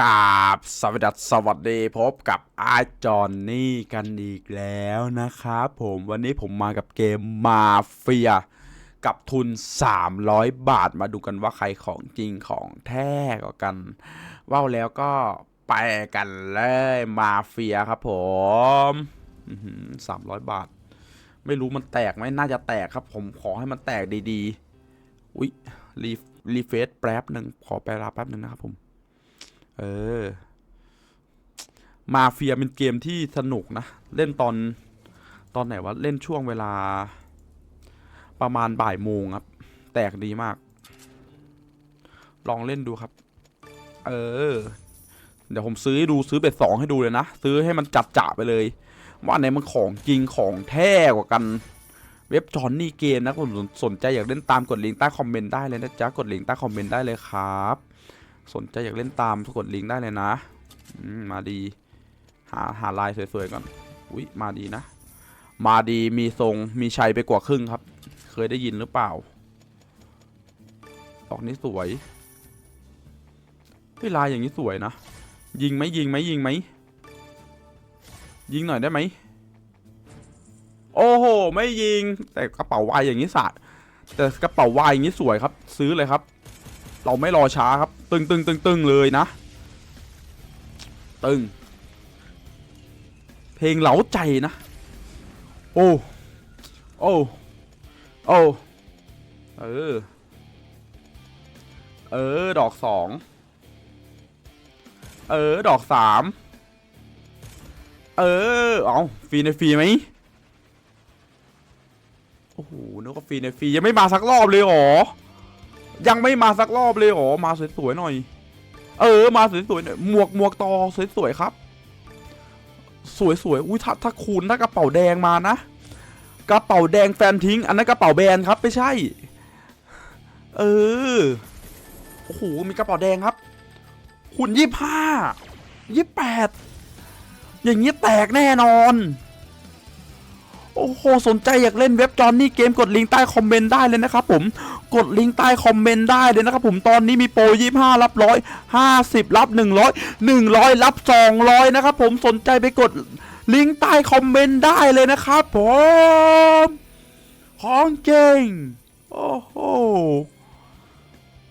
กราบสวัสดีสวัสดีพบกับอาจอนนี่กันอีกแล้วนะครับผมวันนี้ผมมากับเกมมาเฟีย กับทุน 300 บาทมาดูกันว่าใครของจริงของแท้กว่ากันว่าแล้วก็ไปกันเลยมาเฟียครับผมสามร้อยบาท ไม่รู้มันแตกไหมน่าจะแตกครับ ผมขอให้มันแตกดีๆ อุ๊ยรีรีเฟซแป๊บหนึ่งขอไปรับแป๊บหนึ่งนะครับผม เออ มาเฟียเป็นเกมที่สนุกนะ เล่นตอนตอนไหนวะ เล่นช่วงเวลา ประมาณบ่ายโมงครับ แตกดีมาก ลองเล่นดูครับ เออ เดี๋ยวผมซื้อดูซื้อเบ็ดสองให้ดูเลยนะ ซื้อให้มันจัดจ่าไปเลย ว่าอันไหนมันของจริงของแท้กว่ากันเว็บจอนนี่เกมนะผมสนสนใจอยากเล่นตามกดลิงก์ใต้คอมเมนต์ได้เลยนะจ๊ะ กดลิงก์ใต้คอมเมนต์ได้เลยครับ สนใจอยากเล่นตามกดลิงก์ได้เลยนะมมาดี หาหาลายสวยๆก่อนอุ้ยมาดีนะ มาดีมีทรงมีชัยไปกว่าครึ่งครับ เคยได้ยินหรือเปล่า ดอกนี้สวยเฮ้ยลายอย่างนี้สวยนะ ยิงไหมยิงไหมยิงไหมยิงหน่อยได้ไหม โอ้โห ไม่ยิง แต่กระเป๋าวายอย่างนี้สะแต่กระเป๋าวายอย่างนี้สวยครับ ซื้อเลยครับ เราไม่รอช้าครับ ตึงตึงตึงตึงเลยนะ ตึง เพลงเหลาใจนะ โอ้ โอ้ โอ้ เออ เออ ดอกสอง เออ ดอกสาม เออ เอาฟรีในฟรีไหมโอ้โหนึกว่าฟรีในฟรียังไม่มาสักรอบเลยหรอ ยังไม่มาสักรอบเลยหรอมาสวยๆหน่อย เออ มาสวยๆหน่อยหมวกหมวกตอสวยๆครับ สวยๆอุ้ยถ้าถ้าคูณถ้ากระเป๋าแดงมานะกระเป๋าแดงแฟนทิ้ง อันนั้นกระเป๋าแบนด์ครับไม่ใช่ เออโอ้โหมีกระเป๋าแดงครับคูณยี่ห้ายี่แปดอย่างนี้แตกแน่นอน โอ้โหสนใจอยากเล่นเว็บจอนนี่เกมกดลิงก์ใต้คอมเมนต์ได้เลยนะครับผมกดลิงก์ใต้คอมเมนต์ได้เลยนะครับผมตอนนี้มีโปรยี่ห้ารับร้อยห้าสิบรับหนึ่งร้อยหนึ่งร้อยรับสองร้อยนะครับผมสนใจไปกดลิงก์ใต้คอมเมนต์ได้เลยนะครับผมของเก่งโอ้โห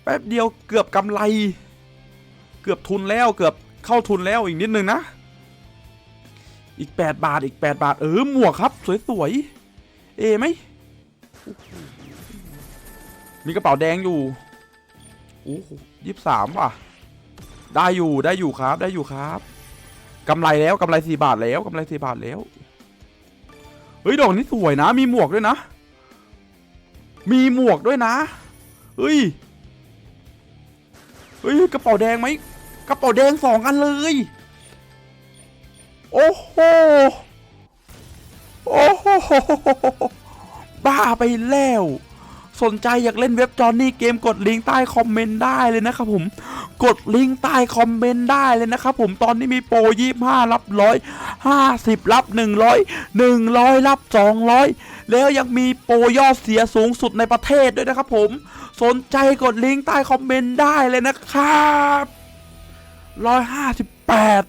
แป๊บเดียวเกือบกำไร เกือบทุนแล้วเกือบเข้าทุนแล้วอีกนิดนึงนะ อีก 8 บาทอีก 8 บาท เออหมวกครับ สวยๆเอไหมมีกระเป๋าแดงอยู่โอ้ยี่สิบสามว่ะ ได้อยู่ได้อยู่ครับได้อยู่ครับกำไรแล้วกำไรสี่บาทแล้วกำไรสี่บาทแล้วเฮ้ยดอกนี้สวยนะ มีหมวกด้วยนะ มีหมวกด้วยนะเฮ้ยเฮ้ยกระเป๋าแดงไหมกระเป๋าแดงสองอันเลย โอ้โห โอ้โห บ้าไปแล้ว สนใจอยากเล่นเว็บจอนนี่เกมกดลิงก์ใต้คอมเมนต์ได้เลยนะครับผม กดลิงก์ใต้คอมเมนต์ได้เลยนะครับผม ตอนนี้มีโปรยี่ห้ารับร้อยห้าสิบรับหนึ่งร้อยหนึ่งร้อยรับสองร้อยแล้วยังมีโปรยอดเสียสูงสุดในประเทศด้วยนะครับผม สนใจกดลิงก์ใต้คอมเมนต์ได้เลยนะครับร้อยห้าสิบแปด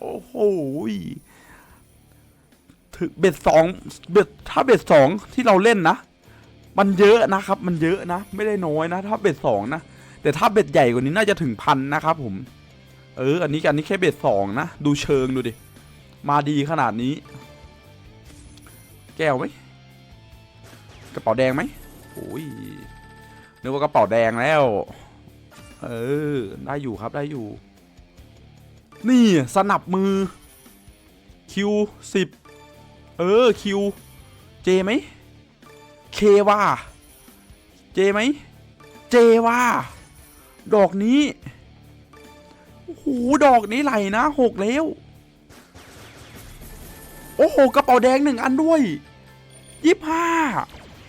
โอ้โหถึงเบ็ดสองเบ็ดถ้าเบ็ดสองที่เราเล่นนะ มันเยอะนะครับ มันเยอะนะ ไม่ได้น้อยนะ ถ้าเบ็ดสองนะ แต่ถ้าเบ็ดใหญ่กว่านี้น่าจะถึงพันนะครับ ผม เออ อันนี้อันนี้แค่เบ็ดสองนะ ดูเชิงดูดิ มาดีขนาดนี้ แก้วไหมกระเป๋าแดงไหมโอ้ยนึกว่ากระเป๋าแดงแล้ว เออ ได้อยู่ครับได้อยู่ นี่สนับมือคิวสิบเออคิวเจไหมเคว่าเจไหมเจว่าดอกนี้โอ้โหดอกนี้ไหลนะหกแล้ว โอ้โหกระเป๋าแดงหนึ่งอันด้วยยี่ห้า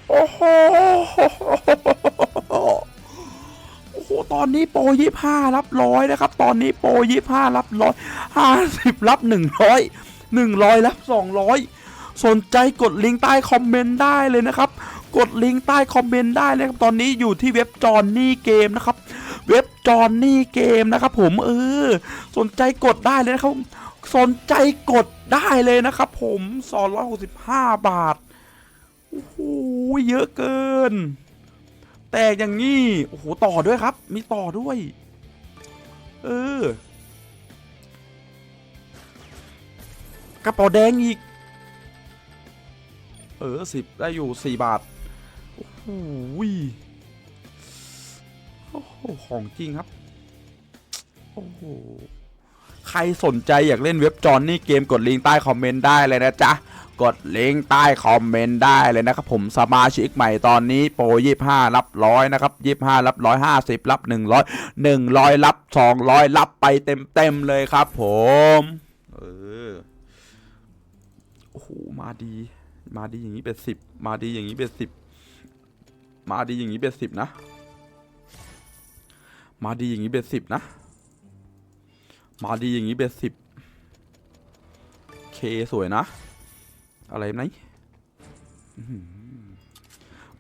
โอ้โหโอ้โห ตอนนี้โปรยี่ห้ารับร้อยนะครับ ตอนนี้โปรยี่ห้ารับร้อยห้าสิบรับหนึ่งร้อยหนึ่งร้อยรับสองร้อยสนใจกดลิงก์ใต้คอมเมนต์ได้เลยนะครับ กดลิงก์ใต้คอมเมนต์ได้เลยครับ ตอนนี้อยู่ที่เว็บจอนนี่เกมนะครับ เว็บจอนนี่เกมนะครับ ผมเออ สนใจกดได้เลยนะครับ สนใจกดได้เลยนะครับ ผม265บาท โอ้โห เยอะเกิน แต่อย่างนี้โอ้โหต่อด้วยครับ มีต่อด้วย เออกระเป๋าแดงอีก เออสิบได้อยู่สี่บาท โอ้ยโอ้โหของจริงครับ โอ้โห ใครสนใจอยากเล่นเว็บจอนนี่เกมกดลิงก์ใต้คอมเมนต์ได้เลยนะจ๊ะกดลิงก์ใต้คอมเมนต์ได้เลยนะครับผมสมาชิกใหม่ตอนนี้โปรยี่ห้ารับร้อยนะครับยี่ห้ารับร้อยห้าสิบรับหนึ่งร้อยหนึ่งร้อยรับสองร้อยรับไปเต็มเต็มเลยครับผมเออโอ้โหมาดี มาดีอย่างนี้เป็นสิบมาดีอย่างนี้เป็นสิบมาดีอย่างนี้เป็นสิบนะ มาดีอย่างนี้เป็นสิบนะ มาดีอย่างนี้เป็นสิบเคสวยนะ อะไรไหม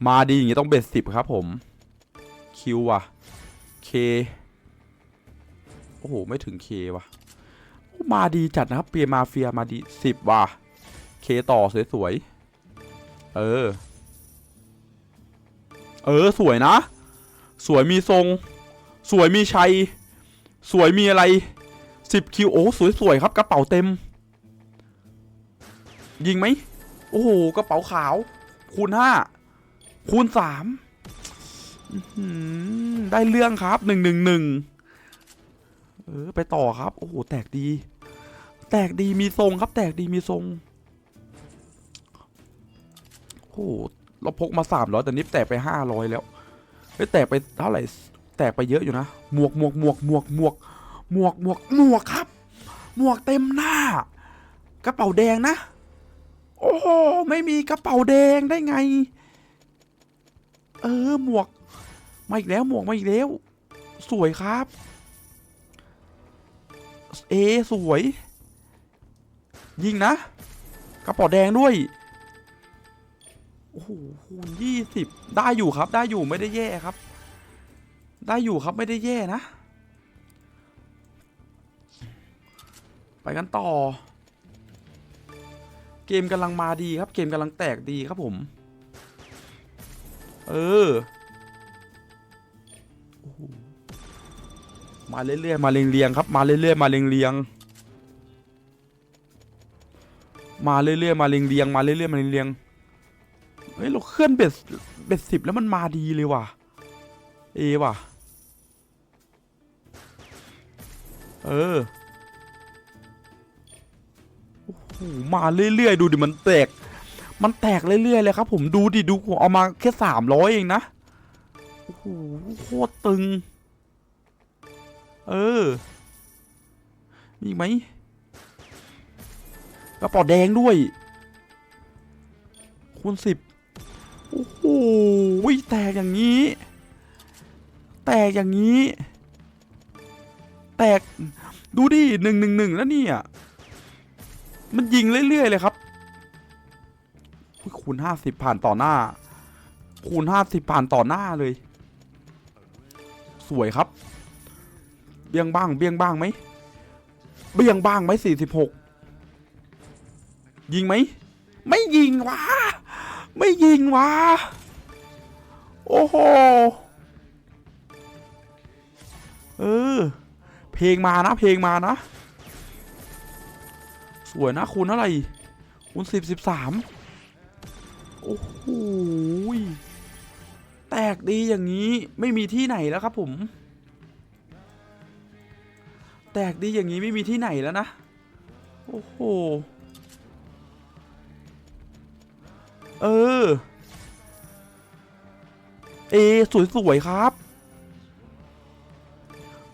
มาดีอย่างนี้ต้องเบ็ดสิบครับผมคิวว่ะเคโอ้โห ไม่ถึงเคว่ะ มาดีจัดนะครับ เปียมาเฟียมาดีสิบว่ะเคต่อสวยๆ เออ เออ สวยนะ สวยมีทรง สวยมีชัย สวยมีอะไร สิบคิวโอ้สวยๆครับกระเป๋าเต็ม ยิงไหมโอ้โหกระเป๋าขาว คูณห้าคูณสามได้เรื่องครับหนึ่งหนึ่งหนึ่งเออไปต่อครับ โอ้โหแตกดี แตกดีมีทรงครับ แตกดีมีทรงโอ้โหเราพกมาสามร้อยแต่นี่แตกไปห้าร้อยแล้วเฮ้แตกไปเท่าไหร่แตกไปเยอะอยู่นะหมวกหมวกหมวกหมวกหมวกหมวก หมวกหมวกหมวกครับ หมวกเต็มหน้า กระเป๋าแดงนะ โอ้ไม่มีกระเป๋าแดงได้ไง เออหมวก มาอีกแล้วหมวกมาอีกแล้ว สวยครับ เอสวย ยิงนะ กระเป๋าแดงด้วยโอ้โหคูณยี่สิบได้อยู่ครับ ได้อยู่ไม่ได้แย่ครับ ได้อยู่ครับไม่ได้แย่นะ ไปกันต่อ เกมกำลังมาดีครับ เกมกำลังแตกดีครับผม เออมาเรื่อยๆมาเรียงๆครับ มาเรื่อยๆมาเรียงๆมาเรื่อยๆมาเรียงๆมาเรื่อยๆมาเรียงๆเฮ้ยเราเคลื่อนเบ็ดเบ็ดสิบแล้วมันมาดีเลยว่ะ เอว่ะ เออ มาเรื่อยๆ ดูดิมันแตก มันแตกเรื่อยๆเลยครับ ผมดูดิดูผมเอามาแค่สามร้อยเองนะโอ้โหโคตรตึง เออ มีอีกไหมกระป๋าแดงด้วย คูณสิบโอ้โหแตกอย่างนี้ แตกอย่างนี้ แตกดูดิหนึ่งหนึ่งหนึ่งแล้วเนี่ย มันยิงเรื่อยๆเลยครับคูณห้าสิบผ่านต่อหน้า คูณห้าสิบผ่านต่อหน้าเลย สวยครับ เบี้ยงบ้าง เบี้ยงบ้างไหมเบี้ยงบ้างไหมสี่สิบหกยิงไหม ไม่ยิงวะไม่ยิงวะโอ้โห เออ เพลงมานะ เพลงมานะ สวยนะคูณเท่าไหร่คูณสิบสิบสามโอ้โหแตกดีอย่างนี้ไม่มีที่ไหนแล้วครับผม แตกดีอย่างนี้ไม่มีที่ไหนแล้วนะ โอ้โห เออ เอ สวย ๆ ครับ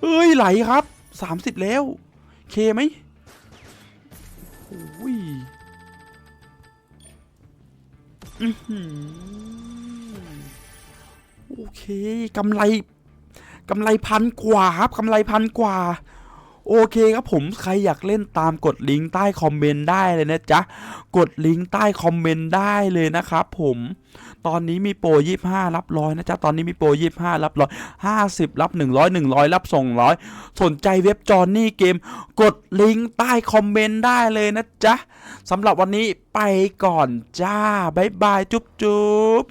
เอ้ย ไหลครับสามสิบแล้ว เคไหม อ้ยอื้อหือโอเคกำไรกำไรพันกว่าครับกำไรพันกว่า โอเคครับผมใครอยากเล่นตามกดลิงก์ใต้คอมเมนต์ได้เลยนะจ๊ะ กดลิงก์ใต้คอมเมนต์ได้เลยนะครับผมตอนนี้มีโปร25รับร้อยนะจ๊ะ ตอนนี้มีโปร25รับร้อย50รับ100 100รับ200สนใจเว็บจอห์นนี่เกม กดลิงก์ใต้คอมเมนต์ได้เลยนะจ๊ะสำหรับวันนี้ไปก่อนจ้า บ๊ายบาย จุ๊บจุ๊บ